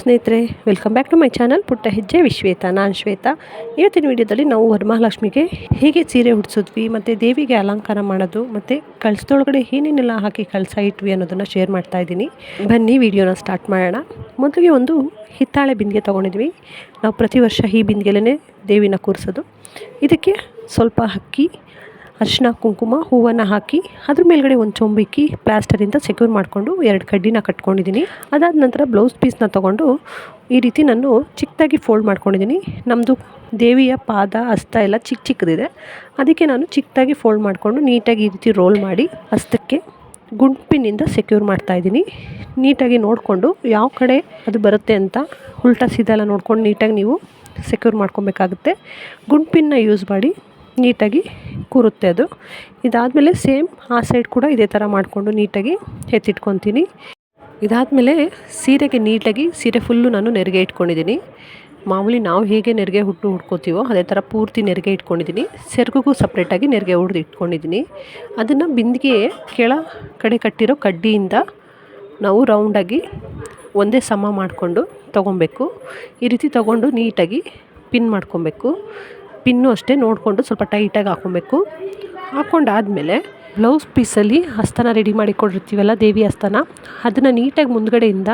ಸ್ನೇಹಿತರೆ welcome back to my channel ಪುಟ್ಟ ಹೆಜ್ಜೆ ವಿಶ್ವೇತ, ನಾನು ಶ್ವೇತಾ. ಇವತ್ತಿನ ವಿಡಿಯೋದಲ್ಲಿ ನಾವು ವರಮಹಾಲಕ್ಷ್ಮಿಗೆ ಹೇಗೆ ಸೀರೆ ಉಡಿಸಿದ್ವಿ, ಮತ್ತು ದೇವಿಗೆ ಅಲಂಕಾರ ಮಾಡೋದು, ಮತ್ತು ಕಳ್ಸದೊಳಗಡೆ ಏನೇನೆಲ್ಲ ಹಾಕಿ ಕಳಸ ಇಟ್ವಿ ಅನ್ನೋದನ್ನು ಶೇರ್ ಮಾಡ್ತಾ ಇದ್ದೀನಿ. ಬನ್ನಿ, ವಿಡಿಯೋನ ಸ್ಟಾರ್ಟ್ ಮಾಡೋಣ. ಮೊದಲಿಗೆ ಒಂದು ಹಿತ್ತಾಳೆ ಬಿಂದಿಗೆ ತೊಗೊಂಡಿದ್ವಿ. ನಾವು ಪ್ರತಿ ವರ್ಷ ಈ ಬಿಂದಿಗೆಲೇ ದೇವಿನ ಕೂರಿಸೋದು. ಇದಕ್ಕೆ ಸ್ವಲ್ಪ ಅಕ್ಕಿ ಅರಿಶಿನ, ಕುಂಕುಮ ಹೂವನ್ನು ಹಾಕಿ ಅದ್ರ ಮೇಲ್ಗಡೆ ಒಂದು ಚೊಂಬಿಕ್ಕಿ ಪ್ಲಾಸ್ಟರಿಂದ ಸೆಕ್ಯೂರ್ ಮಾಡಿಕೊಂಡು ಎರಡು ಕಡ್ಡಿನ ಕಟ್ಕೊಂಡಿದ್ದೀನಿ. ಅದಾದ ನಂತರ ಬ್ಲೌಸ್ ಪೀಸ್ನ ತೊಗೊಂಡು ಈ ರೀತಿ ನಾನು ಚಿಕ್ಕದಾಗಿ ಫೋಲ್ಡ್ ಮಾಡ್ಕೊಂಡಿದ್ದೀನಿ. ನಮ್ಮದು ದೇವಿಯ ಪಾದ ಹಸ್ತ ಎಲ್ಲ ಚಿಕ್ಕ ಚಿಕ್ಕದಿದೆ. ಅದಕ್ಕೆ ನಾನು ಚಿಕ್ಕದಾಗಿ ಫೋಲ್ಡ್ ಮಾಡಿಕೊಂಡು ನೀಟಾಗಿ ಈ ರೀತಿ ರೋಲ್ ಮಾಡಿ ಹಸ್ತಕ್ಕೆ ಗುಂಪಿನಿಂದ ಸೆಕ್ಯೂರ್ ಮಾಡ್ತಾ ಇದ್ದೀನಿ. ನೀಟಾಗಿ ನೋಡಿಕೊಂಡು ಯಾವ ಕಡೆ ಅದು ಬರುತ್ತೆ ಅಂತ ಉಲ್ಟಾ ಸೀದಾ ಎಲ್ಲ ನೋಡ್ಕೊಂಡು ನೀಟಾಗಿ ನೀವು ಸೆಕ್ಯೂರ್ ಮಾಡ್ಕೊಬೇಕಾಗುತ್ತೆ. ಗುಂಪಿನ ಯೂಸ್ ಮಾಡಿ ನೀಟಾಗಿ ಕೂರುತ್ತೆ ಅದು. ಇದಾದಮೇಲೆ ಸೇಮ್ ಆ ಸೈಡ್ ಕೂಡ ಇದೇ ಥರ ಮಾಡಿಕೊಂಡು ನೀಟಾಗಿ ಎತ್ತಿಟ್ಕೊತೀನಿ. ಇದಾದಮೇಲೆ ಸೀರೆಗೆ ನೀಟಾಗಿ ಸೀರೆ ಫುಲ್ಲು ನಾನು ನೆರಿಗೆ ಇಟ್ಕೊಂಡಿದ್ದೀನಿ. ಮಾಮೂಲಿ ನಾವು ಹೇಗೆ ನೆರಿಗೆ ಹುಟ್ಟು ಹುಡ್ಕೋತೀವೋ ಅದೇ ಥರ ಪೂರ್ತಿ ನೆರಿಗೆ ಇಟ್ಕೊಂಡಿದ್ದೀನಿ. ಸೆರಗಿಗೂ ಸಪ್ರೇಟಾಗಿ ನೆರಿಗೆ ಹುಡ್ದು ಇಟ್ಕೊಂಡಿದ್ದೀನಿ. ಅದನ್ನು ಬಿಂದಿಗೆ ಕೆಳ ಕಡೆ ಕಟ್ಟಿರೋ ಕಡ್ಡಿಯಿಂದ ನಾವು ರೌಂಡಾಗಿ ಒಂದೇ ಸಮ ಮಾಡಿಕೊಂಡು ತೊಗೊಬೇಕು. ಈ ರೀತಿ ತೊಗೊಂಡು ನೀಟಾಗಿ ಪಿನ್ ಮಾಡ್ಕೊಬೇಕು. ಪಿನ್ನು ಅಷ್ಟೇ ನೋಡಿಕೊಂಡು ಸ್ವಲ್ಪ ಟೈಟಾಗಿ ಹಾಕ್ಕೊಬೇಕು ಹಾಕ್ಕೊಂಡಾದಮೇಲೆ ಬ್ಲೌಸ್ ಪೀಸಲ್ಲಿ ಹಸ್ತನ ರೆಡಿ ಮಾಡಿಕೊಂಡಿರ್ತೀವಲ್ಲ ದೇವಿ ಹಸ್ತನ, ಅದನ್ನು ನೀಟಾಗಿ ಮುಂದ್ಗಡೆಯಿಂದ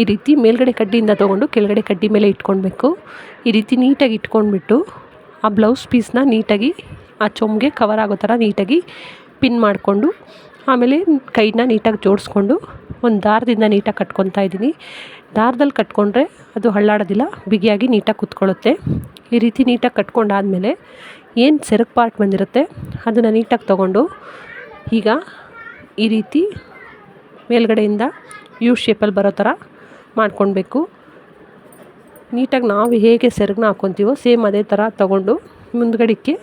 ಈ ರೀತಿ ಮೇಲ್ಗಡೆ ಕಡ್ಡಿಯಿಂದ ತೊಗೊಂಡು ಕೆಳಗಡೆ ಕಡ್ಡಿ ಮೇಲೆ ಇಟ್ಕೊಳ್ಬೇಕು. ಈ ರೀತಿ ನೀಟಾಗಿ ಇಟ್ಕೊಂಡ್ಬಿಟ್ಟು ಆ ಬ್ಲೌಸ್ ಪೀಸ್ನ ನೀಟಾಗಿ ಆ ಚೊಂಬಗೆ ಕವರ್ ಆಗೋ ಥರ ನೀಟಾಗಿ ಪಿನ್ ಮಾಡಿಕೊಂಡು, ಆಮೇಲೆ ಕೈನ ನೀಟಾಗಿ ಜೋಡಿಸ್ಕೊಂಡು ಒಂದು ದಾರದಿಂದ ನೀಟಾಗಿ ಕಟ್ಕೊತಾ ಇದ್ದೀನಿ. ದಾರದಲ್ಲಿ ಕಟ್ಕೊಂಡ್ರೆ ಅದು ಹಳ್ಳಾಡೋದಿಲ್ಲ, ಬಿಗಿಯಾಗಿ ನೀಟಾಗಿ ಕೂತ್ಕೊಳ್ಳುತ್ತೆ. ಈ ರೀತಿ ನೀಟಾಗಿ ಕಟ್ಕೊಂಡಾದಮೇಲೆ ಏನು ಸೆರಗು ಪಾರ್ಟ್ ಬಂದಿರುತ್ತೆ, ಅದನ್ನು ನೀಟಾಗಿ ತೊಗೊಂಡು ಈಗ ಈ ರೀತಿ ಮೇಲ್ಗಡೆಯಿಂದ ಯು ಶೇಪಲ್ಲಿ ಬರೋ ಥರ ಮಾಡ್ಕೊಳ್ಬೇಕು. ನೀಟಾಗಿ ನಾವು ಹೇಗೆ ಸೆರಗನ್ನ ಹಾಕ್ಕೊತೀವೋ, ಸೇಮ್ ಅದೇ ಥರ ತೊಗೊಂಡು ಮುಂದ್ಗಡೆಗೆ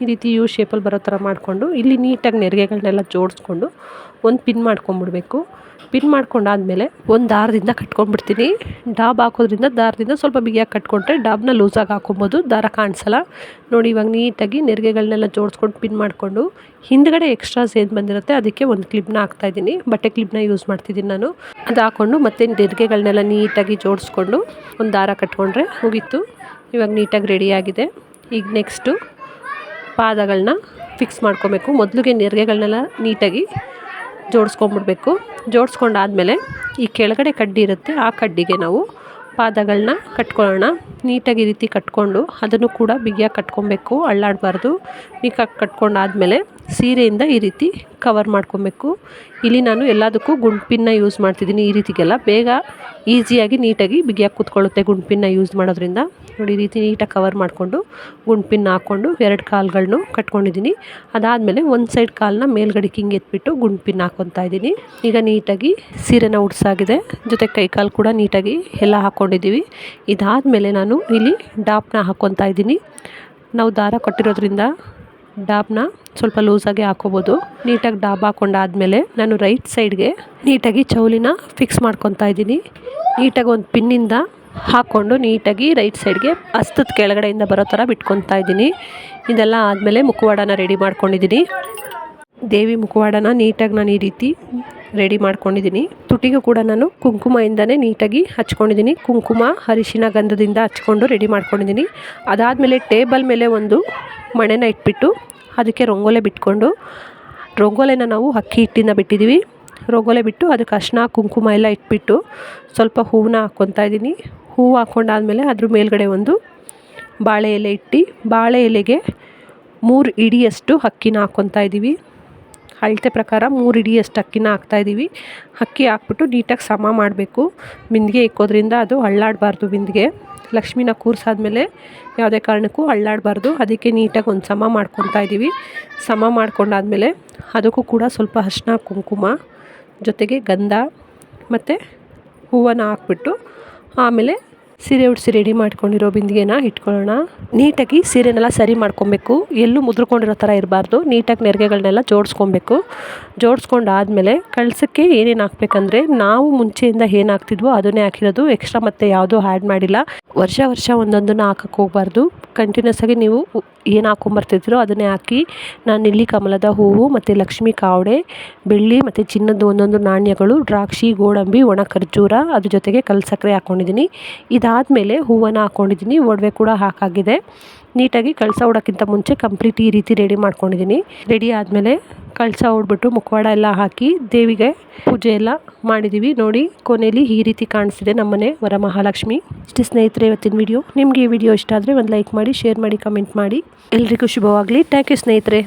ಈ ರೀತಿ ಯು ಶೇಪಲ್ಲಿ ಬರೋ ಥರ ಮಾಡಿಕೊಂಡು, ಇಲ್ಲಿ ನೀಟಾಗಿ ನೆರಿಗೆಗಳನ್ನೆಲ್ಲ ಜೋಡಿಸ್ಕೊಂಡು ಒಂದು ಪಿನ್ ಮಾಡ್ಕೊಂಬಿಡ್ಬೇಕು. ಪಿನ್ ಮಾಡ್ಕೊಂಡಾದ್ಮೇಲೆ ಒಂದು ದಾರದಿಂದ ಕಟ್ಕೊಂಡ್ಬಿಡ್ತೀನಿ ಡಾಬ್ ಹಾಕೋದ್ರಿಂದ ದಾರದಿಂದ ಸ್ವಲ್ಪ ಬಿಗಿಯಾಗಿ ಕಟ್ಕೊಂಡ್ರೆ ಡಾಬ್ನ ಲೂಸಾಗಿ ಹಾಕೊಬೋದು. ದಾರ ಕಾಣಿಸಲ್ಲ. ನೋಡಿ, ಇವಾಗ ನೀಟಾಗಿ ನೆರಿಗೆಗಳನ್ನೆಲ್ಲ ಜೋಡಿಸ್ಕೊಂಡು ಪಿನ್ ಮಾಡಿಕೊಂಡು, ಹಿಂದ್ಗಡೆ ಎಕ್ಸ್ಟ್ರಾಸ್ ಏನು ಬಂದಿರುತ್ತೆ. ಅದಕ್ಕೆ ಒಂದು ಕ್ಲಿಪ್ನ ಹಾಕ್ತಾಯಿದ್ದೀನಿ ಬಟ್ಟೆ ಕ್ಲಿಪ್ನ ಯೂಸ್ ಮಾಡ್ತಿದ್ದೀನಿ ನಾನು. ಅದು ಹಾಕ್ಕೊಂಡು ಮತ್ತೆ ನೆರಿಗೆಗಳನ್ನೆಲ್ಲ ನೀಟಾಗಿ ಜೋಡಿಸ್ಕೊಂಡು ಒಂದು ದಾರ ಕಟ್ಕೊಂಡ್ರೆ ಮುಗೀತು. ಇವಾಗ ನೀಟಾಗಿ ರೆಡಿಯಾಗಿದೆ ಈಗ ನೆಕ್ಸ್ಟು ಪಾದಗಳನ್ನ ಫಿಕ್ಸ್ ಮಾಡ್ಕೊಬೇಕು. ಮೊದಲಿಗೆ ನೆರಿಗೆಗಳನ್ನೆಲ್ಲ ನೀಟಾಗಿ ಜೋಡಿಸ್ಕೊಂಡ್ಬಿಡ್ಬೇಕು ಜೋಡಿಸ್ಕೊಂಡಾದ್ಮೇಲೆ ಈ ಕೆಳಗಡೆ ಕಡ್ಡಿ ಇರುತ್ತೆ, ಆ ಕಡ್ಡಿಗೆ ನಾವು ಪಾದಗಳನ್ನ ಕಟ್ಕೊಳ್ಳೋಣ. ನೀಟಾಗಿ ಈ ರೀತಿ ಕಟ್ಕೊಂಡು ಅದನ್ನು ಕೂಡ ಬಿಗಿಯಾಗಿ ಕಟ್ಕೊಬೇಕು ಅಳ್ಳಾಡಬಾರ್ದು ನೀಟಾಗಿ ಕಟ್ಕೊಂಡಾದ್ಮೇಲೆ ಸೀರೆಯಿಂದ ಈ ರೀತಿ ಕವರ್ ಮಾಡ್ಕೊಬೇಕು. ಇಲ್ಲಿ ನಾನು ಎಲ್ಲದಕ್ಕೂ ಗುಂಡ್ಪಿನ್ನ ಯೂಸ್ ಮಾಡ್ತಿದ್ದೀನಿ ಈ ರೀತಿಗೆಲ್ಲ. ಬೇಗ ಈಸಿಯಾಗಿ ನೀಟಾಗಿ ಬಿಗಿಯಾಗಿ ಕೂತ್ಕೊಳ್ಳುತ್ತೆ ಗುಂಡ್ಪಿನ್ನ ಯೂಸ್ ಮಾಡೋದ್ರಿಂದ. ನೋಡಿ ಈ ರೀತಿ ನೀಟಾಗಿ ಕವರ್ ಮಾಡಿಕೊಂಡು ಗುಂಡ್ಪಿನ್ನ ಹಾಕ್ಕೊಂಡು ಎರಡು ಕಾಲುಗಳನ್ನು ಕಟ್ಕೊಂಡಿದ್ದೀನಿ. ಅದಾದಮೇಲೆ ಒಂದು ಸೈಡ್ ಕಾಲನ್ನ ಮೇಲ್ಗಡೆ ಹಿಂಗೆ ಎತ್ಬಿಟ್ಟು ಗುಂಡ್ಪಿನ್ನ ಹಾಕ್ಕೊತಾ ಇದ್ದೀನಿ. ಈಗ ನೀಟಾಗಿ ಸೀರೆನ ಉಡ್ಸಾಗಿದೆ. ಜೊತೆ ಕೈ ಕಾಲು ಕೂಡ ನೀಟಾಗಿ ಎಲ್ಲ ಹಾಕ್ಕೊಂಡಿದ್ದೀವಿ ಇದಾದಮೇಲೆ ನಾನು ಇಲ್ಲಿ ಡಾಪ್ನ ಹಾಕ್ಕೊತಾ ಇದ್ದೀನಿ. ನಾವು ದಾರ ಕೊಟ್ಟಿರೋದ್ರಿಂದ ಡಾಬ್ನ ಸ್ವಲ್ಪ ಲೂಸಾಗಿ ಹಾಕೋಬೋದು. ನೀಟಾಗಿ ಡಾಬ್ ಹಾಕೊಂಡಾದ್ಮೇಲೆ ನಾನು ರೈಟ್ ಸೈಡ್ಗೆ ನೀಟಾಗಿ ಚೌಲಿನ ಫಿಕ್ಸ್ ಮಾಡ್ಕೊತಾ ಇದ್ದೀನಿ. ನೀಟಾಗಿ ಒಂದು ಪಿನ್ನಿಂದ ಹಾಕ್ಕೊಂಡು ನೀಟಾಗಿ ರೈಟ್ ಸೈಡ್ಗೆ ಹಸ್ತದ ಕೆಳಗಡೆಯಿಂದ ಬರೋ ಥರ ಬಿಟ್ಕೊತಾ ಇದ್ದೀನಿ. ಇದೆಲ್ಲ ಆದಮೇಲೆ ಮುಖವಾಡನ ರೆಡಿ ಮಾಡ್ಕೊಂಡಿದ್ದೀನಿ. ದೇವಿ ಮುಖವಾಡನ ನೀಟಾಗಿ ನಾನು ಈ ರೀತಿ ರೆಡಿ ಮಾಡ್ಕೊಂಡಿದ್ದೀನಿ. ತುಟಿಗೂ ಕೂಡ ನಾನು ಕುಂಕುಮದಿಂದನೇ ನೀಟಾಗಿ ಹಚ್ಕೊಂಡಿದ್ದೀನಿ. ಕುಂಕುಮ ಅರಿಶಿನ ಗಂಧದಿಂದ ಹಚ್ಕೊಂಡು ರೆಡಿ ಮಾಡ್ಕೊಂಡಿದ್ದೀನಿ. ಅದಾದಮೇಲೆ ಟೇಬಲ್ ಮೇಲೆ ಒಂದು ಮಣೆನ ಇಟ್ಬಿಟ್ಟು ಅದಕ್ಕೆ ರಂಗೋಲೆ ಬಿಟ್ಕೊಂಡು, ರಂಗೋಲೆನ ನಾವು ಅಕ್ಕಿ ಹಿಟ್ಟಿಂದ ಬಿಟ್ಟಿದ್ದೀವಿ. ರಂಗೋಲೆ ಬಿಟ್ಟು ಅದಕ್ಕೆ ಅರ್ಶಿನ, ಕುಂಕುಮ ಎಲ್ಲ ಇಟ್ಬಿಟ್ಟು ಸ್ವಲ್ಪ ಹೂವನ್ನ ಹಾಕ್ಕೊತಾ ಇದ್ದೀನಿ. ಹೂವು ಹಾಕ್ಕೊಂಡಾದ್ಮೇಲೆ ಅದ್ರ ಮೇಲ್ಗಡೆ ಒಂದು ಬಾಳೆ ಎಲೆ ಇಟ್ಟು, ಬಾಳೆ ಎಲೆಗೆ ಮೂರು ಇಡಿಯಷ್ಟು ಅಕ್ಕಿನ ಹಾಕ್ಕೊತಾ ಇದ್ದೀವಿ. ಅಳತೆ ಪ್ರಕಾರ ಮೂರು ಇಡಿಯಷ್ಟು ಅಕ್ಕಿನ ಹಾಕ್ತಾಯಿದ್ದೀವಿ ಅಕ್ಕಿ ಹಾಕ್ಬಿಟ್ಟು ನೀಟಾಗಿ ಸಮ ಮಾಡಬೇಕು. ಬಿಂದಿಗೆ ಇಕ್ಕೋದ್ರಿಂದ ಅದು ಅಳ್ಳಾಡಬಾರ್ದು ಬಿಂದಿಗೆ. ಲಕ್ಷ್ಮಿನ ಕೂರಿಸಾದ್ಮೇಲೆ ಯಾವುದೇ ಕಾರಣಕ್ಕೂ ಅಳ್ಳಾಡಬಾರ್ದು. ಅದಕ್ಕೆ ನೀಟಾಗಿ ಒಂದು ಸಮ ಮಾಡ್ಕೊತಾ ಇದ್ದೀವಿ ಸಮ ಮಾಡ್ಕೊಂಡಾದ್ಮೇಲೆ ಅದಕ್ಕೂ ಕೂಡ ಸ್ವಲ್ಪ ಅರ್ಶಿನ ಕುಂಕುಮ, ಜೊತೆಗೆ ಗಂಧ ಮತ್ತು ಹೂವನ್ನು ಹಾಕ್ಬಿಟ್ಟು ಆಮೇಲೆ ಸೀರೆ ಉಡಿಸಿ ರೆಡಿ ಮಾಡ್ಕೊಂಡಿರೋ ಬಿಂದಿಗೆನ ಇಟ್ಕೊಳ್ಳೋಣ. ನೀಟಾಗಿ ಸೀರೆನೆಲ್ಲ ಸರಿ ಮಾಡ್ಕೊಬೇಕು. ಎಲ್ಲೂ ಮುದ್ರಕೊಂಡಿರೋ ಥರ ಇರಬಾರ್ದು. ನೀಟಾಗಿ ನೆರಿಗೆಗಳನ್ನೆಲ್ಲ ಜೋಡಿಸ್ಕೊಬೇಕು. ಜೋಡಿಸ್ಕೊಂಡಾದ್ಮೇಲೆ ಕಳ್ಸೋಕ್ಕೆ ಏನೇನು ಹಾಕ್ಬೇಕಂದ್ರೆ ನಾವು ಮುಂಚೆಯಿಂದ ಏನು ಹಾಕ್ತಿದ್ವೋ ಅದನ್ನೇ ಹಾಕಿರೋದು. ಎಕ್ಸ್ಟ್ರಾ ಮತ್ತೆ ಯಾವುದೂ ಆ್ಯಡ್ ಮಾಡಿಲ್ಲ. ವರ್ಷ ವರ್ಷ ಒಂದೊಂದನ್ನು ಹಾಕಕ್ಕೆ ಹೋಗಬಾರ್ದು. ಕಂಟಿನ್ಯೂಸ್ ಆಗಿ ನೀವು ಏನು ಹಾಕೊಂಬರ್ತಿದ್ರೋ ಅದನ್ನೇ ಹಾಕಿ ನಾನು ಇಲ್ಲಿ ಕಮಲದ ಹೂವು ಮತ್ತು ಲಕ್ಷ್ಮಿ ಕಾವಡೆ, ಬೆಳ್ಳಿ ಮತ್ತು ಚಿನ್ನದ ಒಂದೊಂದು ನಾಣ್ಯಗಳು, ದ್ರಾಕ್ಷಿ, ಗೋಡಂಬಿ, ಒಣ ಖರ್ಜೂರ ಅದ್ರ ಜೊತೆಗೆ ಕಲ್ಲು ಸಕ್ಕರೆ ಹಾಕ್ಕೊಂಡಿದ್ದೀನಿ ಇದಾದಮೇಲೆ ಹೂವನ್ನು ಹಾಕ್ಕೊಂಡಿದ್ದೀನಿ ಒಡವೆ ಕೂಡ ಹಾಕಾಗಿದೆ. ನೀಟಾಗಿ ಕಳಸ ಹೊಡೋಕ್ಕಿಂತ ಮುಂಚೆ ಕಂಪ್ಲೀಟ್ ಈ ರೀತಿ ರೆಡಿ ಮಾಡ್ಕೊಂಡಿದ್ದೀನಿ. ರೆಡಿ ಆದಮೇಲೆ ಕಳಸ ಹೊಡ್ಬಿಟ್ಟು ಮುಖವಾಡ ಎಲ್ಲ ಹಾಕಿ ದೇವಿಗೆ ಪೂಜೆ ಎಲ್ಲ ಮಾಡಿದ್ದೀವಿ ನೋಡಿ ಕೊನೆಯಲ್ಲಿ ಈ ರೀತಿ ಕಾಣಿಸ್ತಿದೆ ನಮ್ಮನೆ ವರಮಹಾಲಕ್ಷ್ಮಿ. ಇಷ್ಟು ಸ್ನೇಹಿತರೆ, ಇವತ್ತಿನ ವಿಡಿಯೋ ನಿಮಗೆ ಈ ವಿಡಿಯೋ ಇಷ್ಟ ಆದರೆ ಒಂದು ಲೈಕ್ ಮಾಡಿ ಶೇರ್ ಮಾಡಿ ಕಮೆಂಟ್ ಮಾಡಿ. ಎಲ್ರಿಗೂ ಶುಭವಾಗಲಿ. ಥ್ಯಾಂಕ್ ಯು ಸ್ನೇಹಿತರೆ.